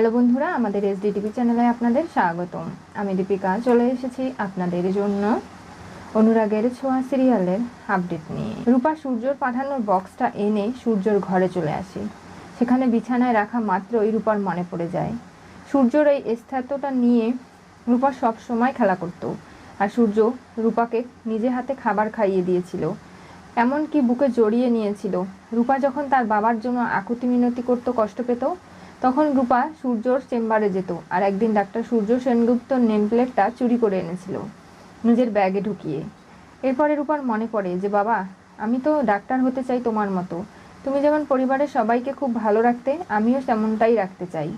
Hello বন্ধুরা, আমাদের SD TV চ্যানেলে আপনাদের স্বাগতম। আমি দীপিকা, চলে এসেছি আপনাদের জন্য অনুরাগের ছোঁয়া সিরিয়ালের আপডেট নিয়ে। রূপা সূর্যর পাঠানোর বক্সটা এনে সূর্যর ঘরে চলে আসি। সেখানে বিছানায় রাখা মাত্রই রূপার মনে পড়ে যায়। সূর্যর এই স্থাতটা নিয়ে রূপা সব সময় খেলা করত। আর সূর্য রূপাকে নিজে হাতে খাবার খাইয়ে দিয়েছিল। এমনকি বুকে জড়িয়ে নিয়েছিল। রূপা যখন তার বাবার জন্য আকুতি মিনতি করত, কষ্ট পেত তখন রূপা সূর্যর চেম্বারে যেত আর একদিন ডাক্তার সূর্য সেনগুপ্ত নেম প্লেটটা চুরি করে এনেছিল নিজের ব্যাগে ঢুকিয়ে। এরপরে রূপার মনে পড়ে যে, বাবা, আমি তো ডাক্তার হতে চাই তোমার মতো। তুমি যেমন পরিবারের সবাইকে খুব ভালো রাখতে, আমিও তেমনটাই রাখতে চাই।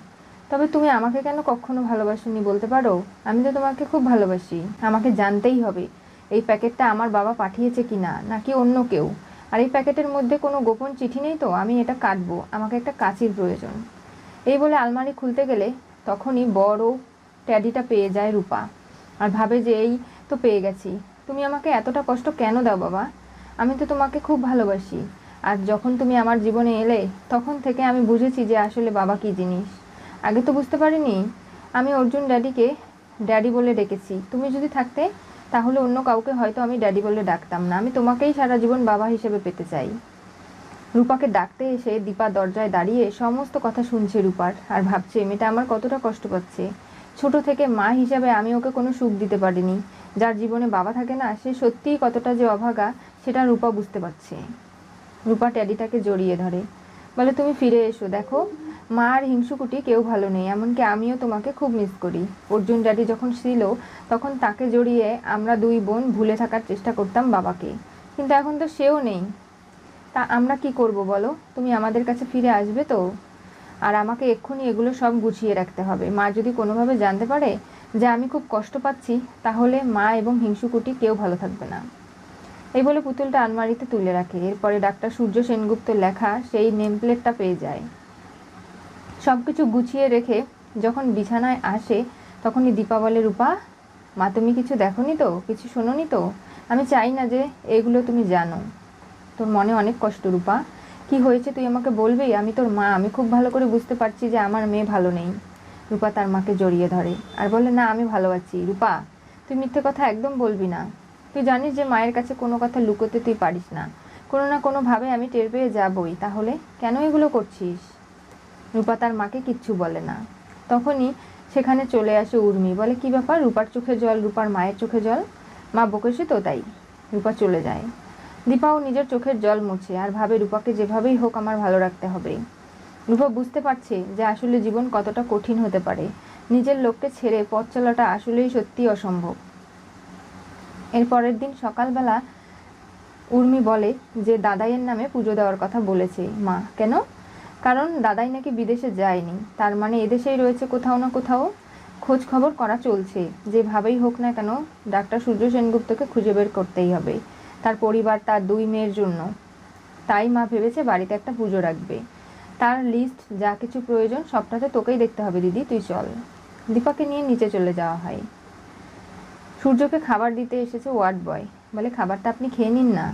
তবে তুমি আমাকে কেন কখনো ভালোবাসোনি বলতে পারো? আমি তো তোমাকে খুব ভালোবাসি। আমাকে জানতেই হবে এই প্যাকেটটা আমার বাবা পাঠিয়েছে কি না নাকি অন্য কেউ। আর এই প্যাকেটের মধ্যে কোনো গোপন চিঠি নেই তো? আমি এটা কাটবো। আমাকে একটা কাঁচির প্রয়োজন। এই বলে আলমারি খুলতে গেলে তখনই বড় ট্যাডিটা পেয়ে যায় রূপা। আর ভাবে যে এই তো পেয়ে গেছি। তুমি আমাকে এতটা কষ্ট কেন দাও বাবা? আমি তো তোমাকে খুব ভালোবাসি। আর যখন তুমি আমার জীবনে এলে, তখন থেকে আমি বুঝেছি যে আসলে বাবা কী জিনিস। আগে তো বুঝতে পারিনি। আমি অর্জুন ড্যাডিকে ড্যাডি বলে ডেকেছি। তুমি যদি থাকতে, তাহলে অন্য কাউকে হয়তো আমি ড্যাডি বলে ডাকতাম না। আমি তোমাকেই সারা জীবন বাবা হিসেবে পেতে চাই। রূপাকে ডাকতে এসে দীপা দরজায় দাঁড়িয়ে সমস্ত কথা শুনছে রূপার, আর ভাবছে, মেয়েটা আমার কতটা কষ্ট পাচ্ছে। ছোট থেকে মা হিসাবে আমি ওকে কোনো সুখ দিতে পারিনি। যার জীবনে বাবা থাকে না, সে সত্যিই কতটা যে অভাগা, সেটা রূপা বুঝতে পারছে। রূপা ট্যাডিটাকে জড়িয়ে ধরে, বলে, তুমি ফিরে এসো, দেখো, মা আর হিংসুকুটি কেউ ভালো নেই, এমনকি আমিও তোমাকে খুব মিস করি। অর্জুন ড্যাডি যখন ছিল, তখন তাকে জড়িয়ে আমরা দুই বোন ভুলে থাকার চেষ্টা করতাম বাবাকে। কিন্তু এখন তো সেও নেই। তা আমরা কি করব বলো? তুমি আমাদের কাছে ফিরে আসবে তো? আর আমাকে এক্ষুনি এগুলো সব গুছিয়ে রাখতে হবে। মা যদি কোনোভাবে জানতে পারে যে আমি খুব কষ্ট পাচ্ছি, তাহলে মা এবং হিংসুকুটি কেউ ভালো থাকবে না। এই বলে পুতুলটা আলমারিতে তুলে রাখে। এরপরে ডাক্তার সূর্য সেনগুপ্ত লেখা সেই নেম প্লেটটা পেয়ে যায়। সব কিছু গুছিয়ে রেখে যখন বিছানায় আসে, তখনই দীপা বলে, রূপা, মা তুমি কিছু দেখোনি তো? কিছু শোনোনি তো? আমি চাই না যে এগুলো তুমি জানো। তোর মনে অনেক কষ্ট, রূপা। কি হয়েছে তুই আমাকে বলবি? আমি তোর মা। আমি খুব ভালো করে বুঝতে পারছি যে আমার মেয়ে ভালো নেই। রূপা তার মাকে জড়িয়ে ধরে। আর বলে, না, আমি ভালো আছি। রূপা, তুই মিথ্যে কথা একদম বলবি না। তুই জানিস যে মায়ের কাছে কোনো কথা লুকোতে তুই পারিস না। কোনো না কোনোভাবে আমি টের পেয়ে যাবই। তাহলে কেন এগুলো করছিস? রূপা তার মাকে কিচ্ছু বলে না। তখনই সেখানে চলে আসে উর্মি। বলে, কি ব্যাপার? রূপার চোখে জল, রূপার মায়ের চোখে জল? মা বকেছে তো, তাই। রূপা চলে যায়। দীপাও নিজের চোখের জল মুছে আর ভাবে, রূপাকে যেভাবেই হোক আমার ভালো রাখতে হবে। রূপা, বুঝতে পারছে যে আসলে জীবন কতটা কঠিন হতে পারে। নিজের লোককে ছেড়ে পথ চলাটা আসলেই সত্যিই অসম্ভব। এর পরের দিন সকালবেলা উর্মি বলে যে, দাদাইয়ের নামে পুজো দেওয়ার কথা বলেছে। মা, কেন? কারণ দাদাই নাকি বিদেশে যায়নি। তার মানে এদেশেই রয়েছে কোথাও না কোথাও খোঁজ খবর করা চলছে। যেভাবেই হোক না কেন, ডাক্তার সূর্য সেনগুপ্তকে খুঁজে বের করতেই হবে। তার পরিবার, তার দুই মেয়ের জন্য। তাই মা ভেবেছে বাড়িতে একটা পুজো রাখবে। তার লিস্ট যা কিছু প্রয়োজন, সবটাতে তোকেই দেখতে হবে, দিদি, তুই চল। দীপাকে নিয়ে নিচে চলে যাওয়া হয়। সূর্যকে খাবার দিতে এসেছে ওয়ার্ড বয়। বলে, খাবারটা আপনি খেয়ে নিন না।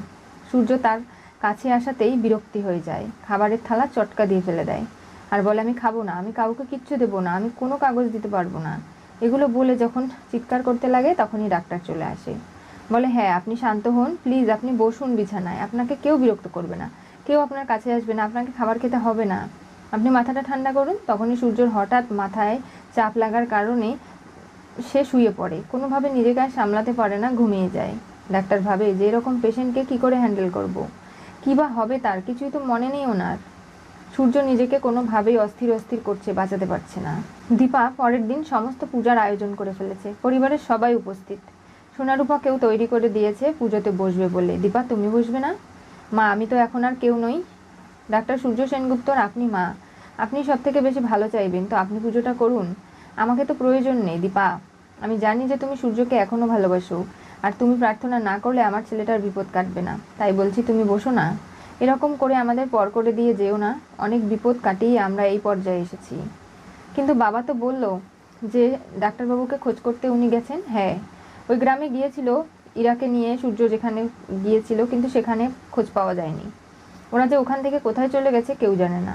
সূর্য তার কাছে আসাতেই বিরক্তি হয়ে যায়। খাবারের থালা চটকা দিয়ে ফেলে দেয়। আর বলে, আমি খাব না, আমি কাউকে কিচ্ছু দেবো না, আমি কোনো কাগজ দিতে পারব না। এগুলো বলে যখন চিৎকার করতে লাগে, তখনই ডাক্তার চলে আসে। বলে হ্যাঁ আপনি শান্ত হন প্লিজ আপনি বসুন বিছানায়। আপনাকে কেউ বিরক্ত করবে না। কেউ আপনার কাছে আসবে না, আপনাকে খাবার খেতে হবে না। আপনি মাথাটা ঠান্ডা করুন, তখনই সূর্যর হঠাৎ মাথায় চাপ লাগার কারণে সে শুয়ে পড়ে। কোনোভাবে নিজেকে আর সামলাতে পারে না, ঘুমিয়ে যায়। ডাক্তার ভাবে, যে এরকম পেশেন্টকে কি করে হ্যান্ডেল করব। কী বা হবে তার? কিছুই তো মনে নেই ওনার। সূর্য নিজেকে কোনোভাবেই অস্থির অস্থির করছে, বাঁচাতে পারছে না। দীপা পরের দিন সমস্ত পূজার আয়োজন করে ফেলেছে। পরিবারের সবাই উপস্থিত। সোনারূপা কেউ তৈরি করে দিয়েছে, পুজোতে বসবে বলে। দীপা, তুমি বসবে না? মা, আমি তো এখন আর কেউ নই। ডাক্তার সূর্য সেনগুপ্তর, আপনি মা। আপনি সব থেকে বেশি ভালো চাইবেন, তো আপনি পুজোটা করুন। আমাকে তো প্রয়োজন নেই, দীপা। আমি জানি যে তুমি সূর্যকে এখনও ভালোবাসো, আর তুমি প্রার্থনা না করলে আমার ছেলেটার বিপদ কাটবে না। তাই বলছি, তুমি বসো না। এরকম করে আমাদের পর করে দিয়ে যেও না। অনেক বিপদ কাটিয়ে আমরা এই পর্যায়ে এসেছি। কিন্তু বাবা তো বলল যে, ডাক্তারবাবুকে খোঁজ করতে উনি গেছেন? হ্যাঁ। ওই গ্রামে গিয়েছিল, ইরাকে নিয়ে, সূর্য যেখানে গিয়েছিল, কিন্তু সেখানে খোঁজ পাওয়া যায়নি। ওরা যে ওখান থেকে কোথায় চলে গেছে কেউ জানে না।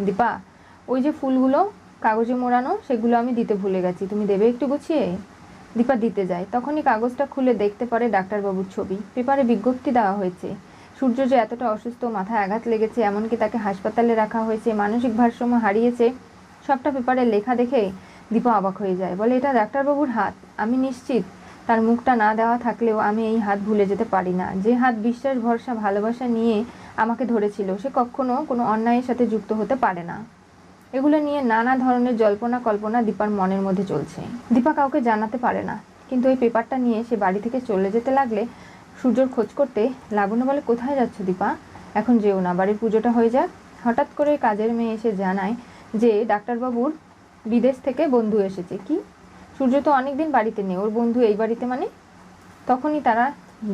দীপা, ওই যে ফুলগুলো, কাগজে মোড়ানো, সেগুলো আমি দিতে ভুলে গেছি। তুমি দেবে একটু গুছিয়ে? দীপা দিতে যায়। তখনই কাগজটা খুলে দেখতে পারে ডাক্তারবাবুর ছবি। পেপারে বিজ্ঞপ্তি দেওয়া হয়েছে। সূর্য যে এতটা অসুস্থ, মাথায় আঘাত লেগেছে, এমনকি তাকে হাসপাতালে রাখা হয়েছে, মানসিক ভারসাম্য হারিয়েছে, সবটা পেপারে লেখা দেখে দীপা অবাক হয়ে যায়। বলে, এটা ডাক্তারবাবুর হাত। আমি নিশ্চিত তার মুখটা না দেওয়া থাকলেও আমি এই হাত ভুলে যেতে পারি না। যে হাত বিশ্বাস, ভরসা, ভালোবাসা নিয়ে আমাকে ধরেছিল, সে কখনো কোনো অন্যায়ের সাথে যুক্ত হতে পারে না। এগুলো নিয়ে নানা ধরনের জল্পনা কল্পনা দীপার মনের মধ্যে চলছে। দীপা কাউকে জানাতে পারে না, কিন্তু ওই পেপারটা নিয়ে সে বাড়ি থেকে চলে যেতে লাগলে সূর্যর খোঁজ করতে লাবণ্য বলে, কোথায় যাচ্ছ দীপা? এখন যেও না, বাড়ির পুজোটা হয়ে যাক। হঠাৎ করে কাজের মেয়ে এসে জানায় যে, ডাক্তারবাবুর বিদেশ থেকে বন্ধু এসেছে। কি? সূর্য তো অনেকদিন বাড়িতে নেই, ওর বন্ধু এই বাড়িতে মানে? তখনই তারা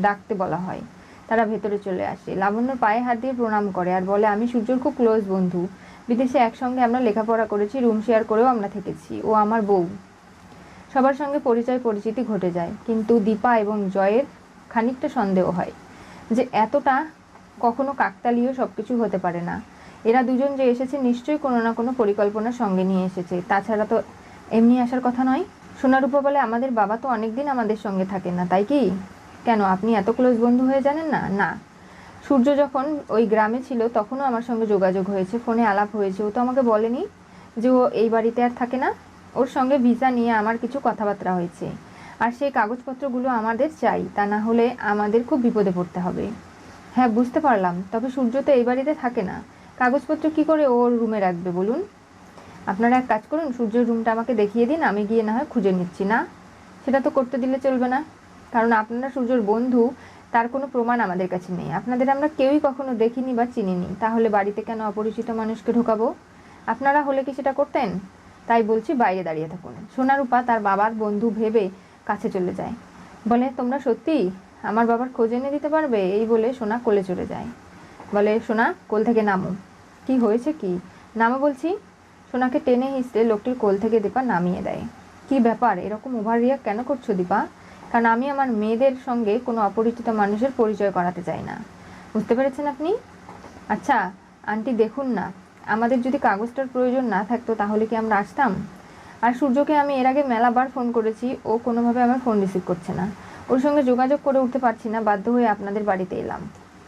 ডাকতে বলা হয়। তারা ভেতরে চলে আসে। লাবণ্যর পায়ে হাত দিয়ে প্রণাম করে আর বলে, আমি সূর্যর খুব ক্লোজ বন্ধু। বিদেশে একসঙ্গে আমরা লেখাপড়া করেছি রুম শেয়ার করেও আমরা থেকেছি। ও আমার বউ। সবার সঙ্গে পরিচয় পরিচিতি ঘটে যায়, কিন্তু দীপা এবং জয়ের খানিকটা সন্দেহ হয় যে এতটা কখনো কাকতালীয় সব কিছু হতে পারে না। এরা দুজন যে এসেছে নিশ্চয়ই কোনো না কোনো পরিকল্পনার সঙ্গে নিয়ে এসেছে। তাছাড়া তো এমনি আসার কথা নয়। সোনারূপা বলে আমাদের বাবা তো অনেকদিন আমাদের সঙ্গে থাকেন না, তাই কি? কেন, আপনি এত ক্লোজ বন্ধু হয়ে জানেন না? না। সূর্য যখন ওই গ্রামে ছিল, তখনও আমার সঙ্গে যোগাযোগ হয়েছে, ফোনে আলাপ হয়েছে। ও তো আমাকে বলেনি যে ও এই বাড়িতে আর থাকে না। ওর সঙ্গে ভিসা নিয়ে আমার কিছু কথাবার্তা হয়েছে। আর সেই কাগজপত্রগুলো আমাদের চাই, তা না হলে আমাদের খুব বিপদে পড়তে হবে। হ্যাঁ বুঝতে পারলাম। তবে সূর্য তো এই বাড়িতে থাকে না। কাগজপত্র কি করে ওর রুমে রাখবে, বলুন? আপনারা এক কাজ করুন, সূর্যের রুমটা আমাকে দেখিয়ে দিন, আমি গিয়ে না হয় খুঁজে নিচ্ছি, না? সেটা তো করতে দিলে চলবে না। কারণ আপনারা সূর্যর বন্ধু, তার কোনো প্রমাণ আমাদের কাছে নেই। আপনাদের আমরা কেউই কখনো দেখিনি বা চিনিনি। তাহলে বাড়িতে কেন অপরিচিত মানুষকে ঢোকাবো? আপনারা হলে কি সেটা করতেন? তাই বলছি, বাইরে দাঁড়িয়ে থাকুন। সোনারূপা তার বাবার বন্ধু ভেবে কাছে চলে যায়। বলে, তোমরা সত্যি? আমার বাবার খোঁজ এনে দিতে পারবে? এই বলে সোনা কোলে চলে যায়। বলে, সোনা, কোল থেকে নামো। কি হয়েছে কি? নামো বলছি সোনাকে টেনে হিসড়ে লোকটির কোল থেকে দীপা নামিয়ে দেয়। কি ব্যাপার? এরকম ওভার রিয়াক্ট কেন করছ দীপা? কারণ আমি আমার মেয়েদের সঙ্গে কোনো অপরিচিত মানুষের পরিচয় করাতে চাই না। বুঝতে পেরেছেন আপনি? আচ্ছা আন্টি দেখুন না। আমাদের যদি কাগজটার প্রয়োজন না থাকতো তাহলে কি আমরা আসতাম? আর সূর্যকে আমি এর আগে মেলাবার ফোন করেছি, ও কোনোভাবে আমার ফোন রিসিভ করছে না। ওর সঙ্গে যোগাযোগ করে উঠতে পারছি না, বাধ্য হয়ে আপনাদের বাড়িতে এলাম।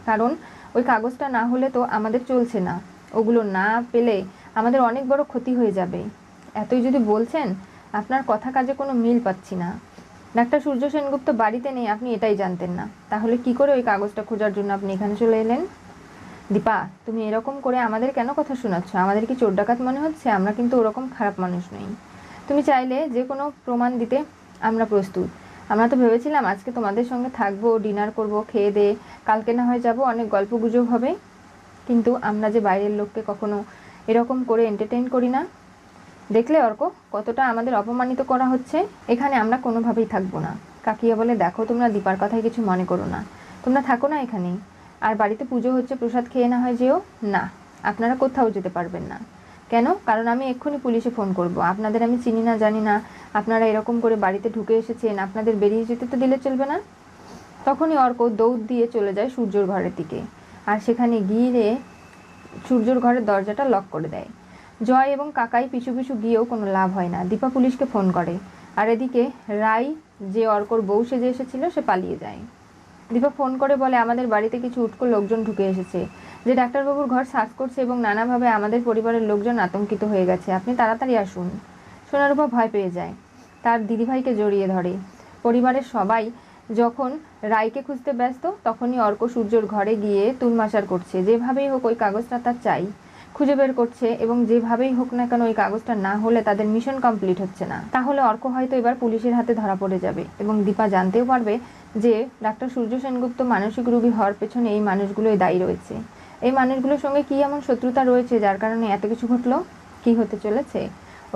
কারণ ওই কাগজটা না হলে তো আমাদের চলছে না। ওগুলো না পেলে আমাদের অনেক বড় ক্ষতি হয়ে যাবে। এতই যদি বলছেন, আপনার কথা কাজে কোনো মিল পাচ্ছি না। ডাক্তার সূর্য সেনগুপ্ত বাড়িতে নেই, আপনি এটাই জানতেন না। তাহলে কি করে ওই কাগজটা খোঁজার জন্য আপনি এখানে চলে এলেন? দীপা, তুমি এরকম করে আমাদের কেন কথা শোনাচ্ছ? আমাদের কি চোর ডাকাত মনে হচ্ছে? আমরা কিন্তু ওরকম খারাপ মানুষ নই। তুমি চাইলে যে কোনো প্রমাণ দিতে আমরা প্রস্তুত। আমরা তো ভেবেছিলাম আজকে তোমাদের সঙ্গে থাকব, ডিনার করব, খেয়ে দে, কালকে না হয় যাব, অনেক গল্প গুজব হবে। কিন্তু আমরা যে বাইরের লোককে কখনো এরকম করে এন্টারটেইন করি না। দেখলে অর্ক, কতটা আমাদের অপমানিত করা হচ্ছে, এখানে আমরা কোনোভাবেই থাকব না। কাকিয়া বলে, দেখো, তোমরা দীপার কথায় কিছু মনে করো না। তোমরা থাকো না এখানেই আর বাড়িতে পুজো হচ্ছে, প্রসাদ খেয়ে না হয় যেও? না। আপনারা কোথাও যেতে পারবেন না। কেন? কারণ আমি এক্ষুনি পুলিশে ফোন করব। আপনাদের আমি চিনি না, জানি না। আপনারা এরকম করে বাড়িতে ঢুকে এসেছেন, আপনাদের বেরিয়ে যেতে তো দিলে চলবে না? তখনই অর্ক দৌড় দিয়ে চলে যায় সূর্যর ঘরের দিকে। আর সেখানে গিয়ে সূর্যর ঘরের দরজাটা লক করে দেয়। জয় এবং কাকাই পিছু পিছু গিয়েও কোনো লাভ হয় না। দীপা পুলিশকে ফোন করে। আর এদিকে রাই, যে অর্কর বউ সেজে এসেছিল, সে পালিয়ে যায়। দীপা ফোন করে বলে, আমাদের বাড়িতে কিছু উটকো লোকজন ঢুকে এসেছে। যে ডাক্তারবাবুর ঘর সার্চ করছে এবং নানাভাবে আমাদের পরিবারের লোকজন আতঙ্কিত হয়ে গেছে। আপনি তাড়াতাড়ি আসুন। সোনারূপা ভয় পেয়ে যায়। তার দিদিভাইকে জড়িয়ে ধরে। পরিবারের সবাই যখন রায়কে খুঁজতে ব্যস্ত, তখনই অর্ক সূর্যর ঘরে গিয়ে তুলমাশার করছে, যেভাবেই হোক ওই কাগজটা তার চাই, খুঁজে বের করছে এবং যেভাবেই হোক না কেন ওই কাগজটা না হলে তাদের মিশন কমপ্লিট হচ্ছে না। তাহলে অর্ক হয়তো এবার পুলিশের হাতে ধরা পড়ে যাবে এবং দীপা জানতেও পারবে যে ডাক্তার সূর্য সেনগুপ্ত মানসিক রোগী হওয়ার পেছনে এই মানুষগুলোই দায়ী রয়েছে। এই মানুষগুলোর সঙ্গে কি এমন শত্রুতা রয়েছে যার কারণে এত কিছু ঘটলো? কি হতে চলেছে?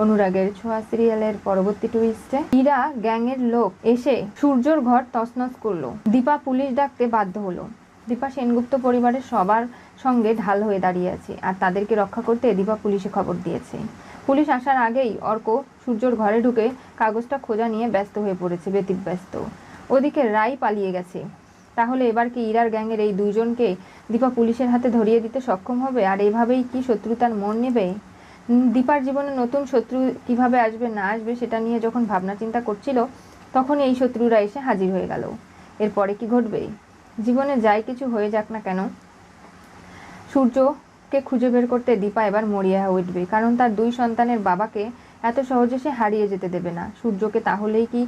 অনুরাগের ছোঁয়া সিরিয়ালের পরবর্তী টুইস্টে ইরা গ্যাংয়ের লোক এসে সূর্যর ঘর তছনছ করল। দীপা পুলিশ ডাকতে বাধ্য হলো। দীপা সেনগুপ্ত পরিবারের সবার সঙ্গে ঢাল হয়ে দাঁড়িয়ে আছে আর তাদেরকে রক্ষা করতে দীপা পুলিশে খবর দিয়েছে। পুলিশ আসার আগেই অর্ক সূর্যর ঘরে ঢুকে কাগজটা খোঁজা নিয়ে ব্যস্ত হয়ে পড়েছে, ব্যতিব্যস্ত। ওদিকে রাই পালিয়ে গেছে। তাহলে এবার কি ইরার গ্যাংয়ের এই দুইজনকে দীপা পুলিশের হাতে ধরিয়ে দিতে সক্ষম হবে? আর এভাবেই কি শত্রুতার মন নেবে? দীপার জীবনে নতুন শত্রু কীভাবে আসবে, না আসবে, সেটা নিয়ে যখন ভাবনা চিন্তা করছিল তখন এই শত্রুরা এসে হাজির হয়ে গেল। এরপরে কি ঘটবে? জীবনে যাই কিছু হয়ে যাক না কেন, সূর্যকে খুঁজে বের করতে দীপা এবার মরিয়া উঠবে, কারণ তার দুই সন্তানের বাবাকে এত সহজে সে হারিয়ে যেতে দেবে না। সূর্যকে তাহলেই কি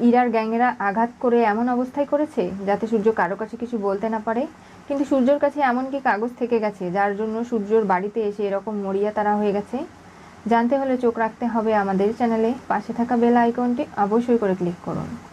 ইরার গ্যাংয়েরা আঘাত করে এমন অবস্থায় করেছে যাতে সূর্য কারও কাছে কিছু বলতে না পারে? কিন্তু সূর্যর কাছে এমন কি কাগজ থেকে গেছে যার জন্য সূর্যর বাড়িতে এসে এরকম মরিয়া তারা হয়ে গেছে? জানতে হলে চোখ রাখতে হবে আমাদের চ্যানেলে। পাশে থাকা বেল আইকনটি অবশ্যই করে ক্লিক করুন।